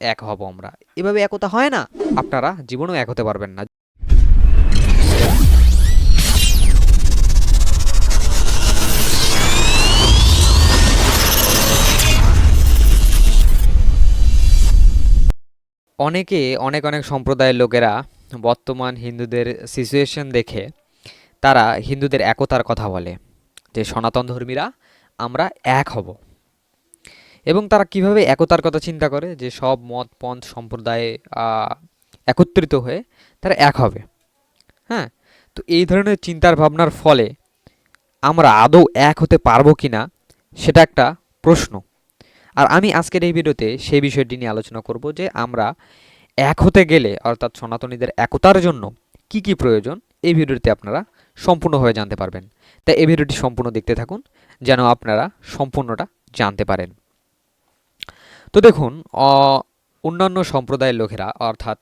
এক হব আমরা। এভাবে একতা হয় না। আপনারা জীবনেও এক হতে পারবেন না। অনেকে, অনেক অনেক সম্প্রদায়ের লোকেরা বর্তমান হিন্দুদের সিচুয়েশন দেখে তারা হিন্দুদের একতার কথা বলে যে সনাতন ধর্মীরা আমরা এক হব। এবং তারা কীভাবে একতার কথা চিন্তা করে যে সব মত, পন্থ সম্প্রদায়ে একত্রিত হয়ে তারা এক হবে। হ্যাঁ? তো এই ধরনের চিন্তার ভাবনার ফলে আমরা আদৌ এক হতে পারব কি না সেটা একটা প্রশ্ন। আর আমি আজকের এই ভিডিওতে সেই বিষয়টি নিয়ে আলোচনা করব যে আমরা এক হতে গেলে, অর্থাৎ সনাতনীদের একতার জন্য কি কি প্রয়োজন, এই ভিডিওতে আপনারা সম্পূর্ণভাবে জানতে পারবেন। তাই এই ভিডিওটি সম্পূর্ণ দেখতে থাকুন, যেন আপনারা সম্পূর্ণটা জানতে পারেন। তো দেখুন অন্যান্য সম্প্রদায়ের লোকেরা, অর্থাৎ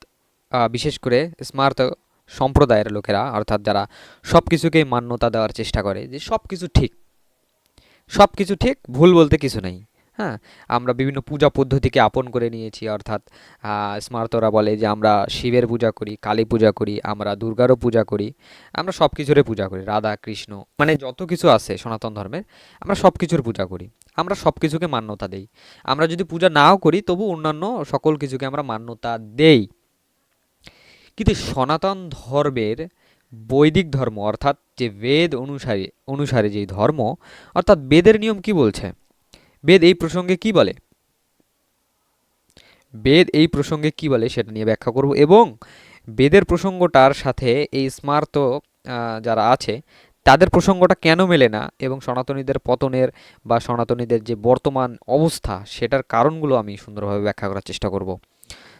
বিশেষ করে স্মার্ত সম্প্রদায়ের লোকেরা, অর্থাৎ যারা সব কিছুকেই মান্যতা দেওয়ার চেষ্টা করে যে সব কিছু ঠিক সব কিছু ঠিক, ভুল বলতে কিছু নেই হ্যাঁ? আমরা বিভিন্ন পূজা পদ্ধতিকে আপন করে নিয়েছি, অর্থাৎ স্মার্তরা বলে যে আমরা শিবের পূজা করি, কালী পূজা করি, আমরা দুর্গারও পূজা করি, আমরা সব কিছুরে পূজা করি, রাধা, কৃষ্ণ মানে যত কিছু আছে সনাতন ধর্মের, আমরা সব কিছুর পূজা করি। আমরা সব কিছুকে মান্যতা দেই। আমরা যদি পূজা নাও করি, তবু অন্যান্য সকল কিছুকে আমরা মান্যতা দেই। কিন্তু সনাতন ধর্মের বৈদিক ধর্ম, অর্থাৎ যে বেদ অনুসারে অনুসারে যেই ধর্ম, অর্থাৎ বেদের নিয়ম কি বলছে? বেদ এই প্রসঙ্গে কি বলে? বেদ এই প্রসঙ্গে কি বলে সেটা নিয়ে ব্যাখ্যা করব। এবং বেদের প্রসঙ্গটার সাথে এই স্মার্ত যারা আছে তাদের প্রসঙ্গটা কেন মেলে না? এবং সনাতনীদের পতনের বা সনাতনীদের যে বর্তমান অবস্থা, সেটার কারণগুলো আমি সুন্দরভাবে ব্যাখ্যা করার চেষ্টা করব।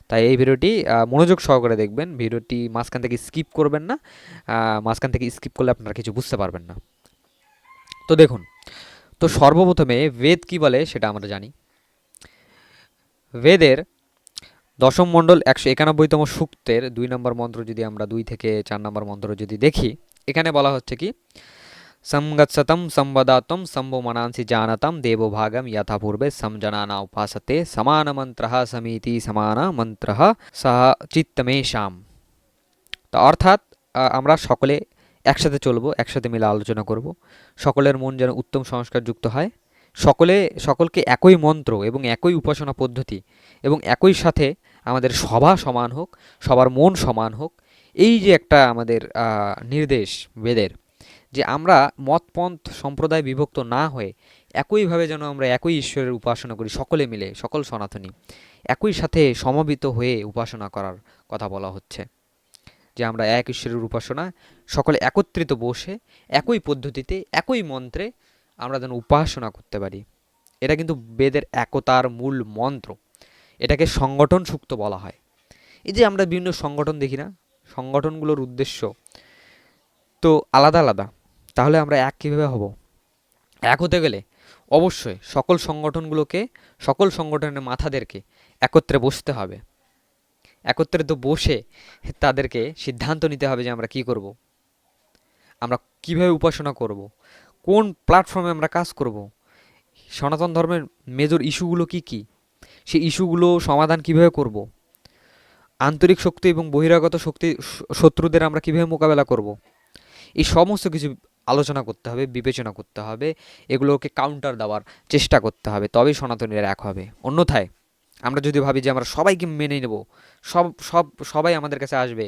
তাই এই ভিডিওটি মনোযোগ সহকারে দেখবেন। ভিডিওটি মাঝখান থেকে স্কিপ করবেন না। মাঝখান থেকে স্কিপ করলে আপনারা কিছু বুঝতে পারবেন না। তো দেখুন, তো সর্বপ্রথমে বেদ কি বলে সেটা আমরা জানি। বেদের দশম মণ্ডল একশো একানব্বইতম সূক্তের দুই নম্বর মন্ত্র যদি আমরা দুই থেকে চার নম্বর মন্ত্র যদি দেখি এখানে বলা হচ্ছে কি? সংগৎসতম, সম্বদাতম সম্ভোমনাংসি জানতম, দেবভাগম যথা পূর্বে সমজনানা উপাসতে সমান মন্ত্র সমিতি সমান মন্ত্র সহ চিত্তমেশাম। তা অর্থাৎ আমরা সকলে একসাথে চলবো, একসাথে মিলে আলোচনা করব। সকলের মন যেন উত্তম সংস্কার যুক্ত হয়। সকলে, সকলকে একই মন্ত্র এবং একই উপাসনা পদ্ধতি এবং একই সাথে আমাদের সভা সমান হোক, সবার মন সমান হোক এই যে একটা আমাদের নির্দেশ বেদের যে আমরা মতপন্থ সম্প্রদায় বিভক্ত না হয়ে একইভাবে যেন আমরা একই ঈশ্বরের উপাসনা করি, সকলে মিলে, সকল সনাতনী, একই সাথে সমবেত হয়ে উপাসনা করার কথা বলা হচ্ছে। যে আমরা এক ঈশ্বরের উপাসনা, সকলে একত্রিত বসে, একই পদ্ধতিতে, একই মন্ত্রে আমরা যেন উপাসনা করতে পারি। এটা কিন্তু বেদের একতার মূল মন্ত্র। এটাকে সংগঠন সুক্ত বলা হয়। এই যে আমরা বিভিন্ন সংগঠন দেখি না সংগঠনগুলোর উদ্দেশ্য তো আলাদা আলাদা। তাহলে আমরা এক কীভাবে হব? এক হতে গেলে অবশ্যই সকল সংগঠনগুলোকে, সকল সংগঠনের মাথাদেরকে একত্রে বসতে হবে। একত্রে তো বসে তাদেরকে সিদ্ধান্ত নিতে হবে যে আমরা কি করব। আমরা কীভাবে উপাসনা করব? কোন প্ল্যাটফর্মে আমরা কাজ করব? সনাতন ধর্মের মেজর ইস্যুগুলো কি কি? সেই ইস্যুগুলো সমাধান কীভাবে করব? আন্তরিক শক্তি এবং বহিরাগত শক্তি শত্রুদের আমরা কীভাবে মোকাবেলা করব? এই সমস্ত কিছু আলোচনা করতে হবে, বিবেচনা করতে হবে, এগুলোকে কাউন্টার দেওয়ার চেষ্টা করতে হবে, তবেই সনাতনীরা এক হবে। অন্যথায় আমরা যদি ভাবি যে আমরা সবাইকে মেনে নেব, সব সব, সবাই আমাদের কাছে আসবে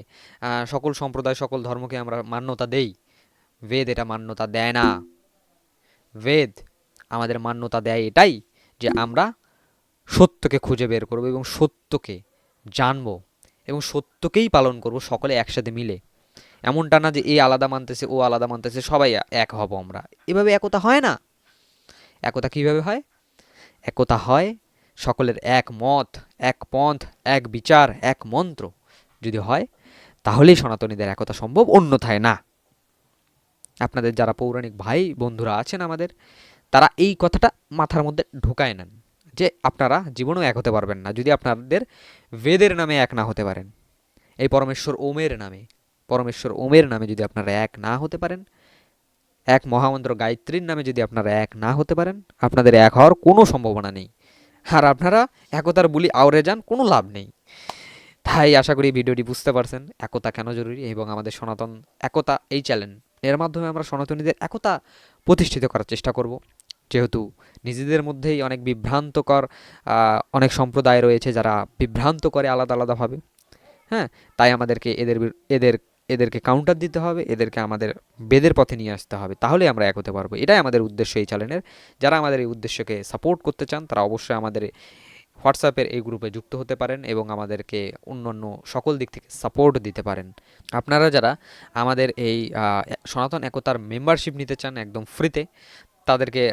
সকল সম্প্রদায়, সকল ধর্মকে আমরা মান্যতা দেই, বেদ এটা মান্যতা দেয় না। বেদ আমাদের মান্যতা দেয় এটাই যে আমরা সত্যকে খুঁজে বের করব এবং সত্যকে জানব। এবং সত্যকেই পালন করব, সকলে একসাথে মিলে। এমনটা না যে এ আলাদা মানতেছে, ও আলাদা মানতেছে, সবাই এক হব আমরা। এভাবে একতা হয় না। একতা কীভাবে হয়? একতা হয় সকলের এক মত, এক পন্থ, এক বিচার, এক মন্ত্র। যদি হয়, তাহলেই সনাতনীদের একতা সম্ভব, অন্যথায় না। আপনাদের যারা পৌরাণিক ভাই বন্ধুরা আছেন আমাদের, তারা এই কথাটা মাথার মধ্যে ঢোকায় নেন। যে আপনারা জীবনেও এক হতে পারবেন না, যদি আপনাদের বেদের নামে এক না হতে পারেন। এই পরমেশ্বর ওমের নামে, পরমেশ্বর ওমের নামে যদি আপনারা এক না হতে পারেন, এক মহামন্ত্র গায়ত্রীর নামে যদি আপনারা এক না হতে পারেন, আপনাদের এক হওয়ার কোনো সম্ভাবনা নেই। আর আপনারা একতার বুলি আওড়ে যান, কোনো লাভ নেই। তাই আশা করি ভিডিওটি বুঝতে পারছেন, একতা কেন জরুরি এবং আমাদের সনাতন একতা এই চ্যালেঞ্জ এর মাধ্যমে আমরা সনাতনীদের একতা প্রতিষ্ঠিত করার চেষ্টা করব। যেহেতু নিজেদের মধ্যেই অনেক বিভ্রান্তকর অনেক সম্প্রদায় রয়েছে যারা বিভ্রান্ত করে আলাদা আলাদাভাবে। হ্যাঁ তাই আমাদেরকে এদের এদের, এদেরকে কাউন্টার দিতে হবে, এদেরকে আমাদের বেদের পথে নিয়ে আসতে হবে। তাহলেই আমরা এক হতে পারব। এটাই আমাদের উদ্দেশ্য এই চ্যানেলের যারা আমাদের এই উদ্দেশ্যকে সাপোর্ট করতে চান, তারা অবশ্যই আমাদের হোয়াটসঅ্যাপের এই গ্রুপে যুক্ত হতে পারেন এবং আমাদেরকে অন্যান্য সকল দিক থেকে সাপোর্ট দিতে পারেন। আপনারা যারা আমাদের এই সনাতন একতার মেম্বারশিপ নিতে চান একদম ফ্রিতে তাদেরকে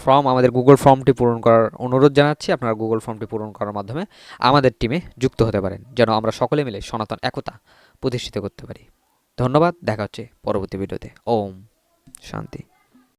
ফর্ম আমাদের গুগল ফর্মটি পূরণ করার অনুরোধ জানাচ্ছি। আপনারা গুগল ফর্মটি পূরণ করার মাধ্যমে আমাদের টিমে যুক্ত হতে পারেন, যেন আমরা সকলে মিলে সনাতন একতা প্রতিষ্ঠিত করতে পারি। ধন্যবাদ, দেখা হচ্ছে পরবর্তী ভিডিওতে। ওম শান্তি।